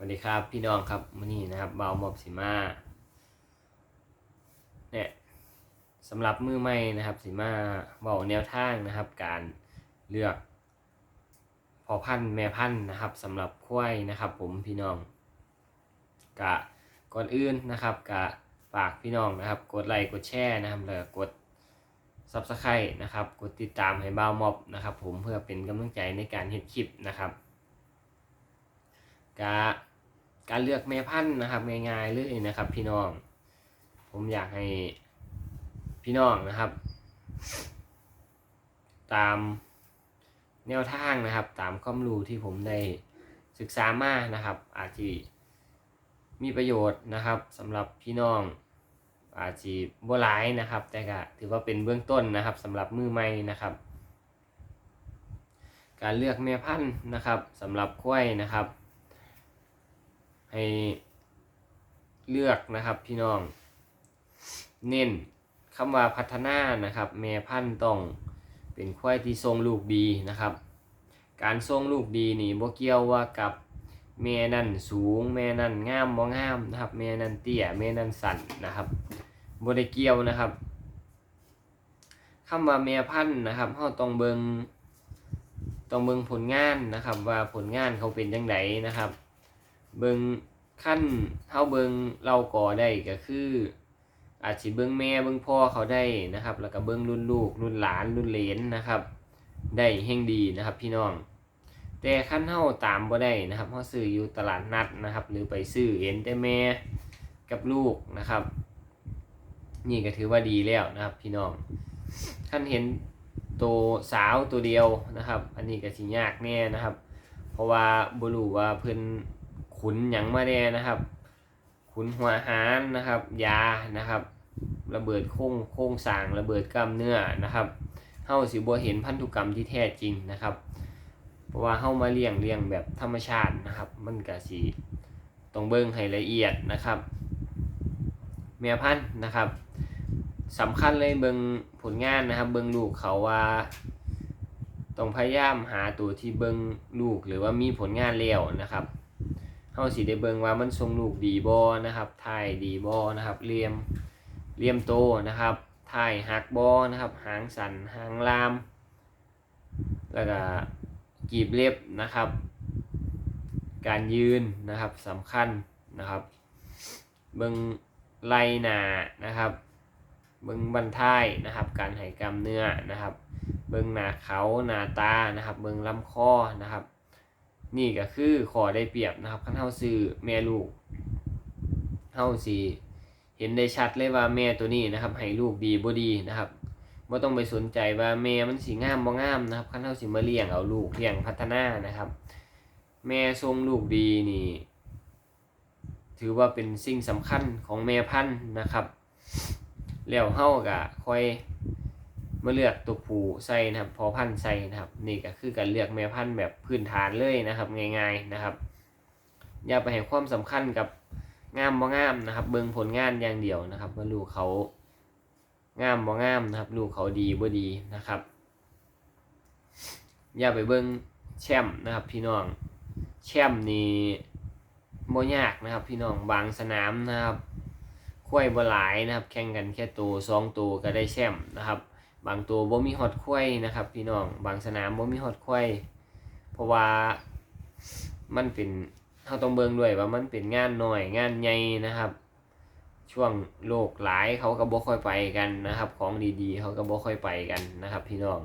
สวัสดีครับพี่น้องครับวันนี้นะครับเบาหมอบสีมาเนี่ยสำหรับมือใหม่นะครับสีมาเบาแนวทางนะครับ การเลือกพอพันแม่พันนะครับสำหรับควายนะครับ ผมพี่น้องกะก่อนอื่นนะครับกะฝากพี่น้องนะครับ กดไลค์กดแชร์นะครับแล้วกดซับสไครต์นะครับ กดติดตามให้บ้าวมอบนะครับ ผมเพื่อเป็นกำลังใจในการเฮ็ดคลิปนะครับกา การเลือกแม่พันธุ์นะครับง่ายๆเลยนะครับ พี่น้อง ผมอยากให้พี่น้องนะครับ ตามแนวทางนะครับ ตามความรู้ที่ผมได้ศึกษามานะครับ อาจจะมีประโยชน์นะครับสำหรับพี่น้อง อาจจะบ่หลายนะครับ แต่ก็ถือว่าเป็นเบื้องต้นนะครับสำหรับมือใหม่นะครับ การเลือกแม่พันธุ์นะครับสำหรับควยนะครับ ให้เลือกนะครับพี่น้อง เน้นคำว่าพัฒนานะครับ แม่พันธุ์ต้องเป็นควายที่ทรงลูกดีนะครับ การทรงลูกดีนี่บ่เกี่ยวว่ากับแม่นั่นสูงแม่นั่นงามบ่งามนะครับแม่นั่นเตี้ยแม่นั่นสั้นนะครับบ่ได้เกี่ยวนะครับคำว่าแม่พันธุ์นะครับเฮาต้องเบิงต้องเบิงผลงานนะครับ ว่าผลงานเขาเป็นจังไดนะครับ เบิงขั้นเฮาเบิงเราก่อได้ก็คือ อาจสิเบิงแม่เบิงพ่อเขาได้นะครับ แล้วก็เบิงรุ่นลูกรุ่นหลานรุ่นเลนนะครับ ได้แห่งดีนะครับพี่น้อง แต่ขั้นเฮาตามบ่ได้นะครับเฮาซื้ออยู่ตลาดนัดนะครับ หรือไปซื้อเห็นแต่แม่กับลูกนะครับ นี่ก็ถือว่าดีแล้วนะครับ พี่น้องขั้นเห็นตัวสาวตัวเดียวนะครับ อันนี้ก็สิยากแน่นะครับ เพราะว่าบ่รู้ว่าเพิ่น ขุนหยังมาแน่นะครับ ขุนหัวหารนะครับ ยานะครับ ระเบิดโครงโครงสางระเบิดกล้ามเนื้อนะครับเฮาสิบ่เห็นพันธุกรรมที่แท้จริงนะครับ เพราะว่าเฮามาเลี้ยงเลี้ยงแบบธรรมชาตินะครับ มันก็สิต้องเบิ่งให้ละเอียดนะครับแม่พันธุ์นะครับสำคัญเลยเบิ่งผลงานนะครับ เบิ่งลูกเขาว่าต้องพยายามหาตัวที่เบิ่งลูกหรือว่ามีผลงานแล้วนะครับาสิได้เบิ่งว่ามันทรงลูกดีบ่นะครับถ่ายดีบ่นะครับเลียมเลียมโตนะครับถ่ายหักบ่นะครับ หางสันหางลาม แล้วก็กีบเล็บนะครับ การยืนนะครับสำคัญนะครับ เบิ่งไลหนานะครับ เบิ่งบันท้ายนะครับ การให้กล้ามเนื้อนะครับ เบิ่งหน้าเขาหน้าตานะครับ เบิ่งลำคอนะครับ นี่ก็คือขอได้เปรียบนะครับคันเฮาซื้อแม่ลูกเฮาสิเห็นได้ชัดเลยว่าแม่ตัวนี้นะครับ ให้ลูกดีบ่ดีนะครับบ่ต้องไปสนใจว่าแม่มันสิงามบ่งามนะครับคันเฮาสิมาเลี้ยงเอาลูกเลี้ยงพัฒนานะครับ แม่ทรงลูกดีนี่ ถือว่าเป็นสิ่งสำคัญของแม่พันธุ์นะครับ แล้วเฮาก็ค่อย มาเลือกตัวผู้ใส่นะครับพอพันธุ์ใส่นะครับ นี่ก็คือการเลือกแม่พันธุ์แบบพื้นฐานเลยนะครับง่ายๆนะครับ อย่าไปให้ความสำคัญกับงามบ่งามนะครับ เบิ่งผลงานอย่างเดียวนะครับ ว่าลูกเขางามบ่งามนะครับ ลูกเขาดีบ่ดีนะครับ อย่าไปเบิ่งแชมป์นะครับ พี่น้องแชมป์นี่บ่ยากนะครับ พี่น้องบางสนามนะครับควายบ่หลายนะครับ แข่งกันแค่ตัวสองตัวก็ได้แชมป์นะครับ บางตัวบ่มีฮอดควยนะครับ พี่น้องบางสนามบ่มีฮอดควยเพราะว่ามันเป็นเฮาต้องเบิ่งด้วยว่ามันเป็นงานหน้อยงานใหญ่นะครับ ช่วงโลกหลายเขาก็บ่ค่อยไปกันนะครับ ของดีๆ เขาก็บ่ค่อยไปกันนะครับ พี่น้อง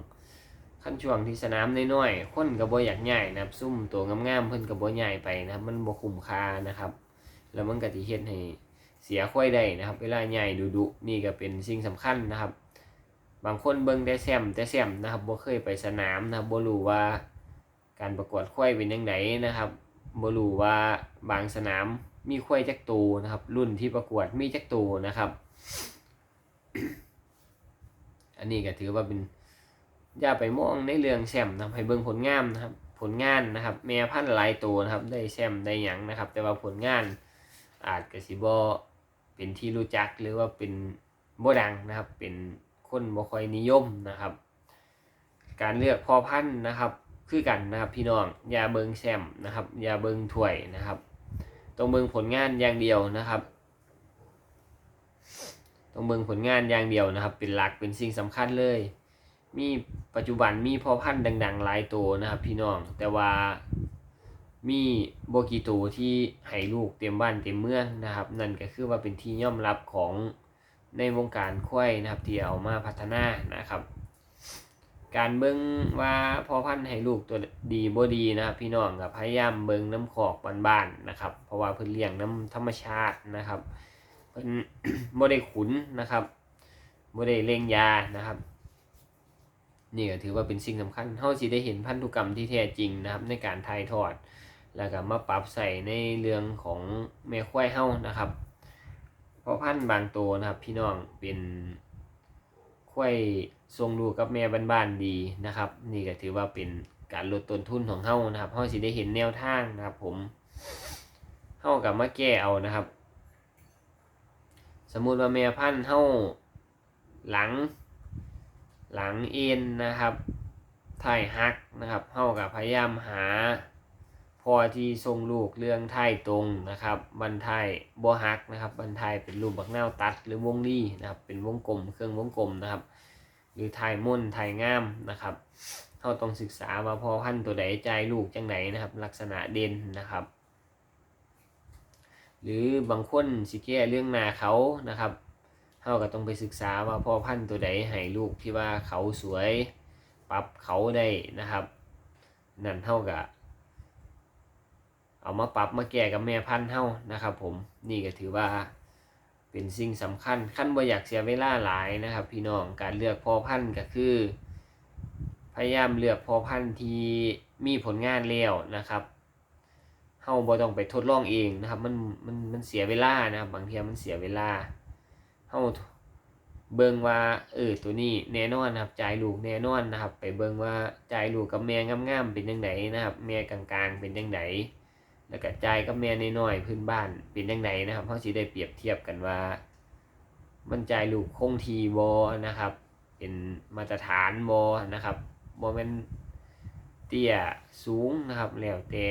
ขั้นช่วงที่สนามน้อยๆคนก็บ่อยากย้ายนะครับ ซุ่มตัวงามๆเพิ่นก็บ่ย้ายไปนะครับ มันบ่คุ้มค่านะครับ แล้วมันก็สิเฮ็ดให้เสียค่อยได้นะครับ เวลาใหญ่ดุดุๆนี่ก็เป็นสิ่งสำคัญนะครับ บางคนเบิ่งแต่แซมแต่แซมนะครับบ่เคยไปสนามนะครับบ่รู้ว่าการประกวดควายเป็นยังไงนะครับบ่รู้ว่าบางสนามมีควายจักตูนะครับ รุ่นที่ประกวดมีจักตูนะครับ อันนี้ก็ถือว่าเป็นอย่าไปมองในเรื่องแซมนะครับให้เบิ่งผลงานนะครับ ผลงานนะครับ แม่พันธุ์หลายตัวนะครับ ได้แซมได้หยังนะครับ แต่ว่าผลงานอาจกสิบ่เป็นที่รู้จักหรือว่าเป็นบ่ดังนะครับเป็น คนบ่ค่อยนิยมนะครับ การเลือกพ่อพันธุ์นะครับ คือกันนะครับพี่น้องอย่าเบิงแซมนะครับอย่าเบิงถ้วยนะครับต้องเบิงผลงานอย่างเดียวนะครับต้องเบิงผลงานอย่างเดียวนะครับ เป็นหลักเป็นสิ่งสำคัญเลย มีปัจจุบันมีพ่อพันธุ์ดังๆหลายตัวนะครับ พี่น้องแต่ว่ามีโบกีตัวที่ให้ลูกเต็มบ้านเต็มเมืองนะครับ นั่นก็คือว่าเป็นที่ยอมรับของ ในวงการควายนะครับที่เอามาพัฒนานะครับ การเบิ่งว่าพ่อพันธุ์ให้ลูกตัวดีบ่ดีนะครับพี่น้องกับพยายามเบิ่งน้ำขอกบ้านๆนะครับ เพราะว่าเพิ่นเลี้ยงน้ำธรรมชาตินะครับเพิ่นบ่ได้ขุนนะครับบ่ได้เล่งยานะครับนี่ก็ถือว่าเป็นสิ่งสำคัญเฮาสิได้เห็นพันธุกรรมที่แท้จริงนะครับ ในการถ่ายทอด แล้วก็มาปรับใส่ในเรื่องของแม่ควายเฮานะครับ พราะพันธุ์บางตัวนะครับ พี่น้องเป็นควายทรงลูกับแม่บ้านๆดีนะครับ นี่ก็ถือว่าเป็นการลดต้นทุนของเฮานะครับเฮาสิได้เห็นแนวทางนะครับ ผมเฮากับมาแก้เอานะครับ สมมุติว่าแม่พันธุ์เฮาหลังหลังเอ็นนะครับถ่ายหักนะครับเฮากับพยายามหา พอที่ทรงลูกเรื่องไทยตรงนะครับบันไทยบ่ฮักนะครับบันไทยเป็นรูปบักแนวตัดหรือวงรีนะครับเป็นวงกลมเครื่องวงกลมนะครับ หรือไทยม่นไทยงามนะครับเราต้องศึกษาว่าพอพันตัวใดใจลูกจังไหนนะครับ ลักษณะเด่นนะครับ หรือบางคนสิแก้เรื่องนาเขานะครับเราก็ต้องไปศึกษาว่าพ่อพันตัวใดให้ลูกที่ว่าเขาสวยปรับเขาได้นะครับ นั่นเท่ากับ เอามาปรับมาแก้กับแม่พันธุ์เฮานะครับ ผมนี่ก็ถือว่าเป็นสิ่งสำคัญขั้นบ่อยากเสียเวลาหลายนะครับ พี่น้องการเลือกพ่อพันธุ์ก็คือ พยายามเลือกพ่อพันธุ์ที่มีผลงานแล้วนะครับเฮาบ่ต้องไปทดลองเองนะครับ มันมันมันเสียเวลานะครับ บางทีมันเสียเวลาเฮาเบิ่งว่าเออตัวนี้แน่นอนนะครับจ่ายลูกแน่นอนนะครับ ไปเบิ่งว่าจ่ายลูกกับแม่งามๆเป็นจังไดนะครับ แม่กลางๆเป็นจังได แล้วก็จ่ายกับแม่น้อยๆพื้นบ้านเป็นยังไงนะครับเขาสิได้เปรียบเทียบกันว่า มันจ่ายลูกคงทีบอนะครับ เป็นมาตรฐานบอนะครับบอเป็นเตี้ยสูงนะครับแล้วแต่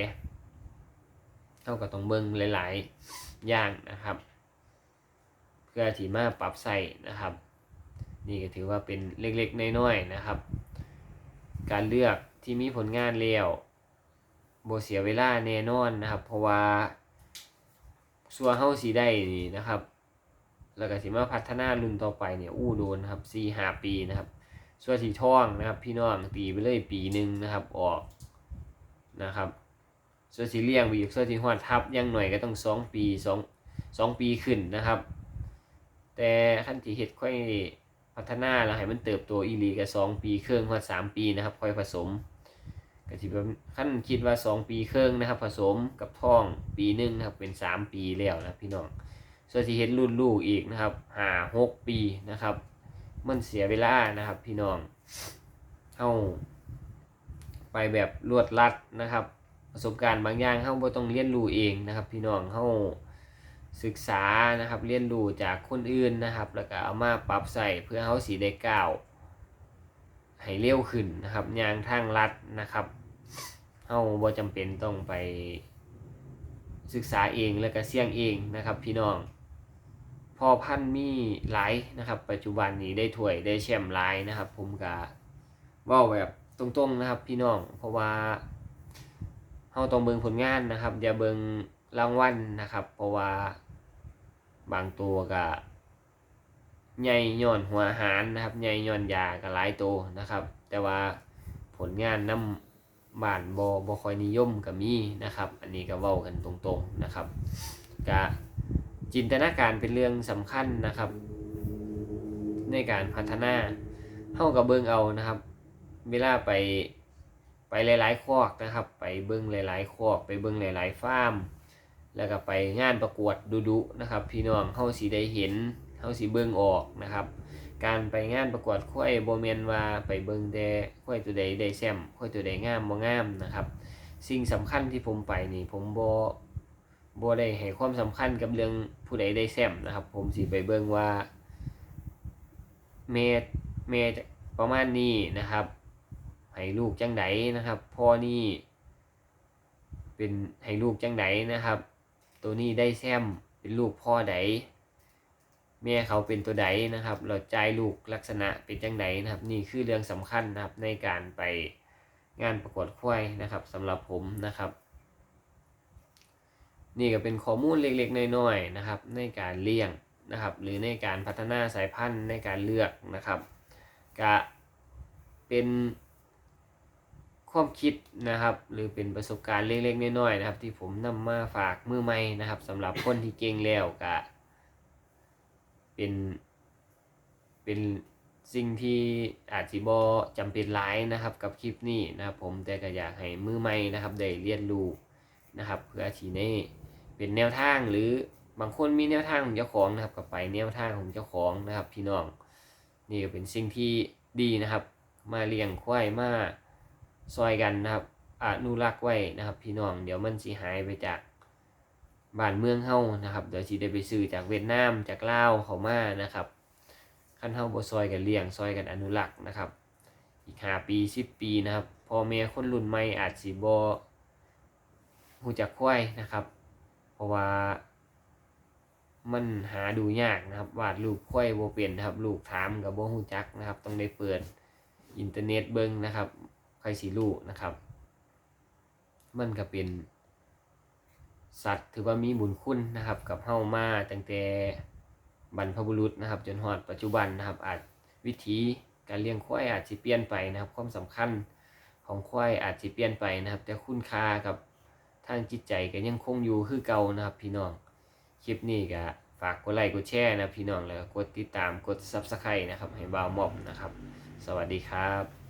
เท่ากับต้องเบิ่งหลาย ๆ อย่างนะครับ เพื่อที่มาปรับใส่นะครับ นี่ก็ถือว่าเป็นเล็กๆน้อยๆนะครับ การเลือกที่มีผลงานแล้ว โบเสียเวลาแน่นอนนะครับ เพราะว่าสัวเฮาสีได้นี่นะครับ แล้วก็สิมาพัฒนารุ่นต่อไปเนี่ยอู้โดนครับสี่ห้าปีนะครับส่วนสีท่องนะครับ พี่น้องตีไปเลยปีหนึ่งนะครับออกนะครับส่วนสีเลี้ยงไปอีกส่วนสีหอดทับยังหน่อยก็ต้องสองปีสองสองปีขึ้นนะครับ แต่ขั้นที่เห็ดค่อยพัฒนาแล้วให้มันเติบโตอีลีก็สองปีครึ่งหอดสามปีนะครับ ค่อยผสม ก็ที่แบบขั้นคิดว่า 2 ปีครึ่งนะครับ ผสมกับท้องปีหนึ่งนะครับเป็น 3 ปีแล้วนะพี่น้องส่วนที่เห็นรุ่นลูกอีกนะครับหาหกปีนะครับ มันเสียเวลานะครับ พี่น้องเข้าไปแบบรวดลัดนะครับ ประสบการณ์บางอย่างเข้าบ่ต้องเรียนรู้เองนะครับ พี่น้องเข้าศึกษานะครับ เรียนรู้จากคนอื่นนะครับ แล้วก็เอามาปรับใส่เพื่อเขาสีได้ก้าว ให้เร็วขึ้นนะครับยางทางลัดนะครับเฮาบ่จำเป็นต้องไปศึกษาเองแล้วก็เสี่ยงเองนะครับ พี่น้อง พอพันมีหลายนะครับ ปัจจุบันนี้ได้ถ้วยได้แชมป์หลายนะครับ ผมก็ว้าแบบตรงๆนะครับ พี่น้อง เพราะว่าเฮาต้องเบิ่งผลงานนะครับอย่าเบิ่งรางวัลนะครับ เพราะว่าบางตัวก็ ใหญ่ย้อนหัวอาหารนะครับใหญ่ย้อนยาก็หลายตัวนะครับ แต่ว่าผลงานน้ำบ้านบอบคอยนิยมก็มีนะครับ อันนี้ก็เว้ากันตรงๆนะครับกะจินตนาการเป็นเรื่องสำคัญนะครับ ในการพัฒนาเท่ากับเบิ่งเอานะครับ เวลาไปไปหลายๆคอกนะครับ ไปเบิ่งหลายๆคอกไปเบิ่งหลายๆฟาร์ม แล้วก็ไปงานประกวดดุๆนะครับ พี่น้องเฮาสิได้เห็น เฮาสิเบิ่งออกนะครับ การไปงานประกวดควายโบเมนว่าไปเบิ่งแต่ควายตัวใดได้แซมควายตัวใดงามบ่งามนะครับ สิ่งสำคัญที่ผมไปนี่ผมบ่บ่ได้ให้ความสำคัญกับเรื่องผู้ใดได้แซมนะครับ ผมสิไปเบิ่งว่าเมตเมตประมาณนี้นะครับให้ลูกจังไดนะครับพ่อนี่เป็นให้ลูกจังไดนะครับ ตัวนี้ได้แซมเป็นลูกพ่อใด แม่เขาเป็นตัวใดนะครับ เราใจลูกลักษณะเป็นจังไดนะครับ นี่คือเรื่องสำคัญนะครับในการไปงานประกวดควายนะครับสำหรับผมนะครับ นี่ก็เป็นข้อมูลเล็กๆน้อยๆนะครับ ในการเลี้ยงนะครับ หรือในการพัฒนาสายพันธุ์ในการเลือกนะครับก็เป็นความคิดนะครับ หรือเป็นประสบการณ์เล็กๆน้อยๆนะครับ ที่ผมนำมาฝากมือใหม่นะครับสำหรับคนที่เก่งแล้วก็ เป็น เป็นสิ่งที่อาจสิบอจำเป็นหลายนะครับกับคลิปนี้นะครับ ผมแต่ก็อยากให้มือใหม่นะครับได้เรียนรู้นะครับเพื่อที่ในเป็นแนวทางหรือบางคนมีแนวทางของเจ้าของนะครับก็ไปแนวทางของเจ้าของนะครับ พี่น้องนี่ก็เป็นสิ่งที่ดีนะครับ มาเลี้ยงควายมาซอยกันนะครับอนุรักษ์ไว้นะครับ พี่น้องเดี๋ยวมันสิหายไปจาก บ้านเมืองเฮานะครับเดี๋ยวสิได้ไปซื้อจากเวียดนามจากลาวเขามานะครับคันเฮาบ่ซอยกันเลี้ยงซอยกันอนุรักษ์นะครับ อีก5ปี10ปีนะครับพ่อแม่คนรุ่นใหม่อาจสิบ่ฮู้จักควายนะครับ เพราะว่ามันหาดูยากนะครับ วาดรูปควายบ่เป็นนะครับ ลูกถามกับบ่ฮู้จักนะครับ ต้องได้เปิดอินเทอร์เน็ตเบิ่งนะครับ ใค่อยสิรู้นะครับ มันก็เป็น สัตว์ถือว่ามีบุญคุณนะครับ กับเฮามาตั้งแต่บรรพบุรุษนะครับ จนฮอดปัจจุบันนะครับ อาจวิธีการเลี้ยงควายอาจสิเปลี่ยนไปนะครับ ความสำคัญของควายอาจสิเปลี่ยนไปนะครับ แต่คุณค่ากับทางจิตใจก็ยังคงอยู่คือเก่านะครับ พี่น้องคลิปนี้ก็ฝากกดไลค์กดแชร์นะพี่น้องแล้วกดติดตามกด Subscribe นะครับ ให้บ่าวมอบนะครับ สวัสดีครับ